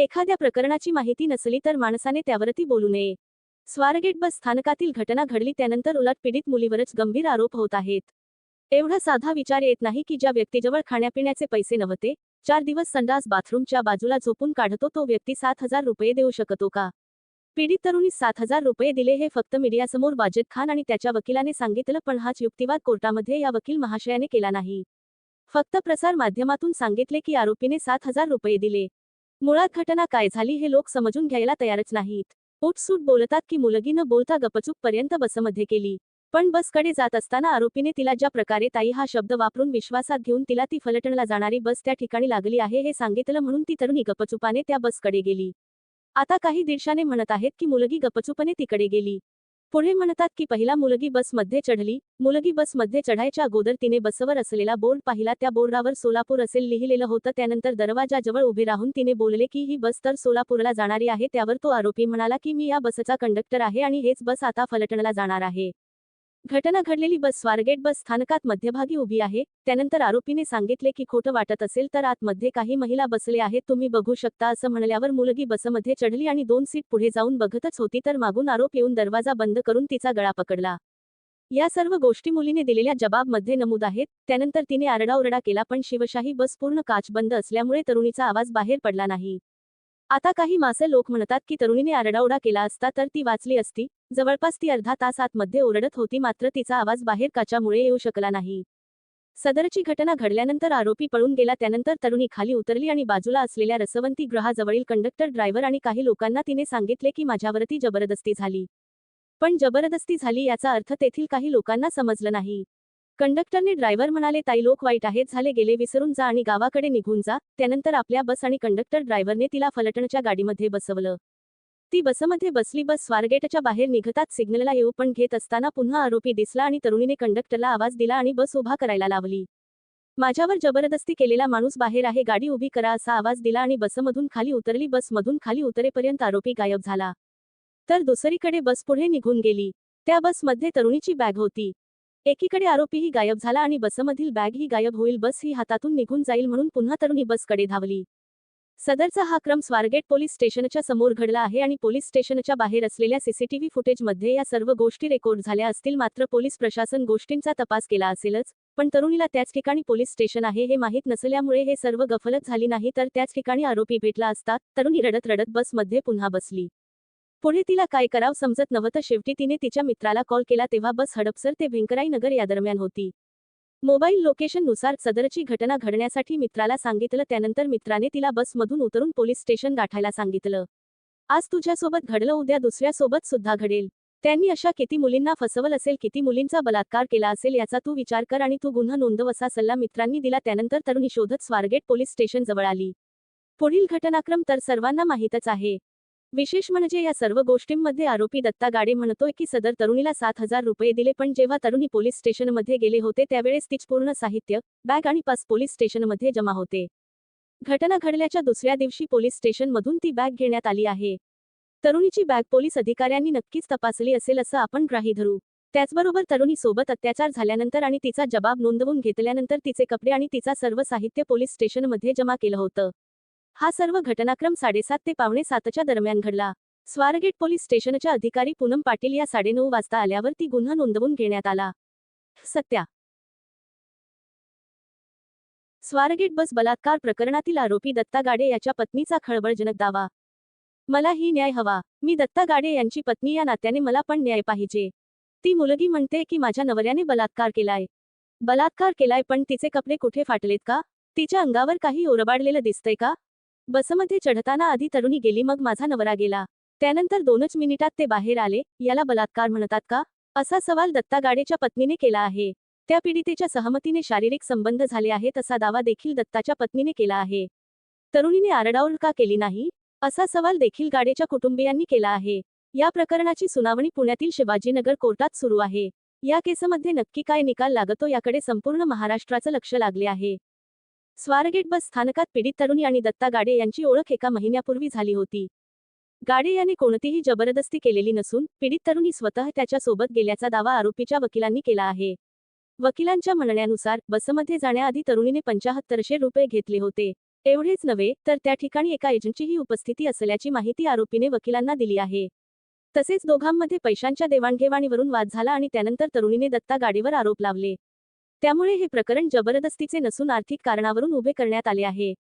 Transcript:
एखाद्या प्रकरणाची माहिती नसली तर माणसाने त्यावरती बोलू नये. स्वारगेट बस स्थानकातील घटना घडली त्यानंतर उलट पीडित मुलीवरच गंभीर आरोप होत आहेत. एवढा साधा विचार येत नाही की ज्या व्यक्तीजवळ खाण्यापिण्याचे पैसे नव्हते चार दिवस संडास बाथरूमच्या बाजूला झोपून काढतो तो व्यक्ती सात हजार रुपये देऊ शकतो का? पीडित तरुणीस सात हजार रुपये दिले हे फक्त मीडियासमोर वाजिद खान आणि त्याच्या वकिलाने सांगितलं पण हाच युक्तिवाद कोर्टामध्ये या वकील महाशयाने केला नाही. फक्त प्रसार माध्यमातून सांगितले की आरोपीने सात हजार रुपये दिले. मुळात घटना काय झाली हे लोक समजून घ्यायला तयारच नाहीत. उठसूट बोलतात की मुलगी न बोलता गपचूप पर्यंत बसमध्ये केली. पण बसकडे जात असताना आरोपीने तिला ज्या प्रकारे ताई हा शब्द वापरून विश्वासात घेऊन तिला ती फलटणला जाणारी बस त्या ठिकाणी लागली आहे हे सांगितलं म्हणून ती तरुणी गपचुपाने त्या बसकडे गेली. आता काही दिर्शाने म्हणत आहेत की मुलगी गपचुपने तिकडे गेली. पुढे म्हणतात की पहिला मुलगी बसमध्ये चढली. मुलगी बसमध्ये चढायच्या अगोदर तिने बसवर असलेला बोर्ड पाहिला. त्या बोर्डावर सोलापूर असेल लिहिलेलं होतं. त्यानंतर दरवाजाजवळ उभे राहून तिने बोलले की ही बस तर सोलापूरला जाणारी आहे. त्यावर तो आरोपी म्हणाला की मी या बसचा कंडक्टर आहे आणि हेच बस आता फलटणला जाणार आहे. घटना घडलेली बस स्वारगेट बस स्थानकात मध्यभागी उभी आहे. त्यानंतर आरोपीने सांगितले की खोटं वाटत असेल तर आतमध्ये काही महिला बसले आहेत. तुम्ही बघू शकता असं म्हणल्यावर मुलगी बसमध्ये चढली आणि दोन सीट पुढे जाऊन बघतच होती तर मागून आरोप येऊन दरवाजा बंद करून तिचा गळा पकडला. या सर्व गोष्टी मुलीने दिलेल्या जबाबमध्ये नमूद आहेत. त्यानंतर तिने आरडाओरडा केला पण शिवशाही बस पूर्ण काच बंद असल्यामुळे तरुणीचा आवाज बाहेर पडला नाही. आता काही मासे लोक म्हणतात की तरुणीने आरडाओरडा केला असता तर ती वाचली असती. जवळपास ती अर्धा तास आतमध्ये ओरडत होती मात्र तिचा आवाज बाहेर काच्यामुळे येऊ शकला नाही. सदरची घटना घडल्यानंतर आरोपी पळून गेला त्यानंतर तरुणी खाली उतरली आणि बाजूला असलेल्या रसवंती ग्रहाजवळील कंडक्टर ड्रायव्हर आणि काही लोकांना तिने सांगितले की माझ्यावरती जबरदस्ती झाली. पण जबरदस्ती झाली याचा अर्थ तेथील काही लोकांना समजलं नाही. कंडक्टरने ड्रायव्हर म्हणाले ताई लोक वाईट आहेत झाले गेले विसरून जा आणि गावाकडे निघून जा. त्यानंतर आपल्या बस आणि कंडक्टर ड्रायव्हरने तिला फलटणच्या गाडीमध्ये बसवलं. ती बसमध्ये बसली बस स्वारगेटच्या बाहेर निघतात सिग्नलला येऊ पण घेत असताना पुन्हा आरोपी दिसला आणि तरुणीने कंडक्टरला आवाज दिला आणि बस उभा करायला लावली. माझ्यावर जबरदस्ती केलेला माणूस बाहेर आहे गाडी उभी करा असा आवाज दिला आणि बसमधून खाली उतरली. बसमधून खाली उतरेपर्यंत आरोपी गायब झाला. तर दुसरीकडे बस पुढे निघून गेली. त्या बसमध्ये तरुणीची बॅग होती. एकीकडे आरोपीही गायब झाला आणि बसमधील बॅग ही गायब होईल बस ही हातातून निघून जाईल म्हणून पुन्हा तरुणी बसकडे धावली. सदरचा हा क्रम स्वारगेट पोलीस स्टेशनच्या समोर घडला आहे आणि पोलीस स्टेशनच्या बाहेर असलेल्या सीसीटीव्ही फुटेजमध्ये या सर्व गोष्टी रेकॉर्ड झाल्या असतील मात्र पोलीस प्रशासन गोष्टींचा तपास केला असेलच पण तरुणीला त्याच ठिकाणी पोलीस स्टेशन आहे हे माहीत नसल्यामुळे हे सर्व गफलत झाली नाही तर त्याच ठिकाणी आरोपी भेटला असता तरुणी रडत रडत बसमध्ये पुन्हा बसली. पुढे तिला काय कराव समजत नव्हतं. शेवटी तिने तिच्या मित्राला कॉल केला तेव्हा बस हडपसर ते भेंकराई नगर या दरम्यान होती. मोबाईल लोकेशननुसार सदरची घटना घडण्यासाठी मित्राला सांगितलं. त्यानंतर मित्राने तिला बसमधून उतरून पोलीस स्टेशन गाठायला सांगितलं. आज तुझ्यासोबत घडलं उद्या दुसऱ्यासोबत सुद्धा घडेल. त्यांनी अशा किती मुलींना फसवल असेल किती मुलींचा बलात्कार केला असेल याचा तू विचार कर आणि तू गुन्हा नोंदव असा सल्ला मित्रांनी दिला. त्यानंतर तरुणी शोधत स्वारगेट पोलीस स्टेशन जवळ आली. पुढील घटनाक्रम तर सर्वांना माहीतच आहे. विशेष म्हणजे या सर्व गोष्टींमध्ये आरोपी दत्ता गाडे म्हणतोय की सदर तरुणीला सात हजार रुपये दिले पण जेव्हा तरुणी पोलीस स्टेशनमध्ये गेले होते त्यावेळेस तिच पूर्ण साहित्य बॅग आणि पास पोलीस स्टेशनमध्ये जमा होते. घटना घडल्याच्या दुसऱ्या दिवशी पोलीस स्टेशनमधून ती बॅग घेण्यात आली आहे. तरुणीची बॅग पोलीस अधिकाऱ्यांनी नक्कीच तपासली असेल असं आपण ग्राही धरू. त्याचबरोबर तरुणी सोबत अत्याचार झाल्यानंतर आणि तिचा जबाब नोंदवून घेतल्यानंतर तिचे कपडे आणि तिचा सर्व साहित्य पोलीस स्टेशनमध्ये जमा केलं होतं. हा सर्व घटनाक्रम साडेसात ते पावणे सातच्या दरम्यान घडला. स्वारगेट पोलीस स्टेशनच्या अधिकारी पूनम पाटील या साडेनऊ वाजता आल्यावर ती गुन्हा नोंदवून घेण्यात आला. सत्या. स्वारगेट बस बलात्कार प्रकरणातील आरोपी दत्ता गाडे याच्या पत्नीचा खळबळजनक दावा. मला ही न्याय हवा. मी दत्ता गाडे यांची पत्नी या नात्याने मला पण न्याय पाहिजे. ती मुलगी म्हणते की माझ्या नवऱ्याने बलात्कार केलाय. बलात्कार केलाय पण तिचे कपडे कुठे फाटलेत का? तिच्या अंगावर काही ओरबाडलेलं दिसतंय का? बसमध्ये चढताना आधी तरुणी गेली मग माझा नवरा गेला. त्यानंतर दोनच मिनिटात ते बाहेर आले याला बलात्कार म्हणतात का? असा सवाल दत्ता गाडेच्या पत्नीने केला आहे. त्या पीडितेच्या सहमतीने शारीरिक संबंध झाले आहेत असा दावा देखील दत्ताच्या पत्नीने केला आहे. तरुणीने आरडाओरड का केली नाही? असा सवाल देखील गाडेच्या कुटुंबियांनी केला आहे. या प्रकरणाची सुनावणी पुण्यातील शिवाजीनगर कोर्टात सुरू आहे. या केसमध्ये नक्की काय निकाल लागतो याकडे संपूर्ण महाराष्ट्राचं लक्ष लागले आहे. स्वारगेट बस स्थानकात पीडित तरुणी आणि दत्ता गाडे यांची ओळख एका महिन्यापूर्वी झाली होती. गाडे याने कोणतीही जबरदस्ती केलेली नसून पीडित तरुणी स्वतः त्याच्यासोबत गेल्याचा दावा आरोपीच्या वकिलांनी केला आहे. वकिलांच्या म्हणण्यानुसार बसमध्ये जाण्याआधी तरुणीने पंचाहत्तरशे रुपये घेतले होते. एवढेच नव्हे तर त्या ठिकाणी एका एजंटचीही उपस्थिती असल्याची माहिती आरोपीने वकिलांना दिली आहे. तसेच दोघांमध्ये पैशांच्या देवाणघेवाणीवरून वाद झाला आणि त्यानंतर तरुणीने दत्ता गाडीवर आरोप लावले. त्यामुळे हे प्रकरण जबरदस्तीचे नसून आर्थिक कारणावरून उभे करण्यात आले आहे.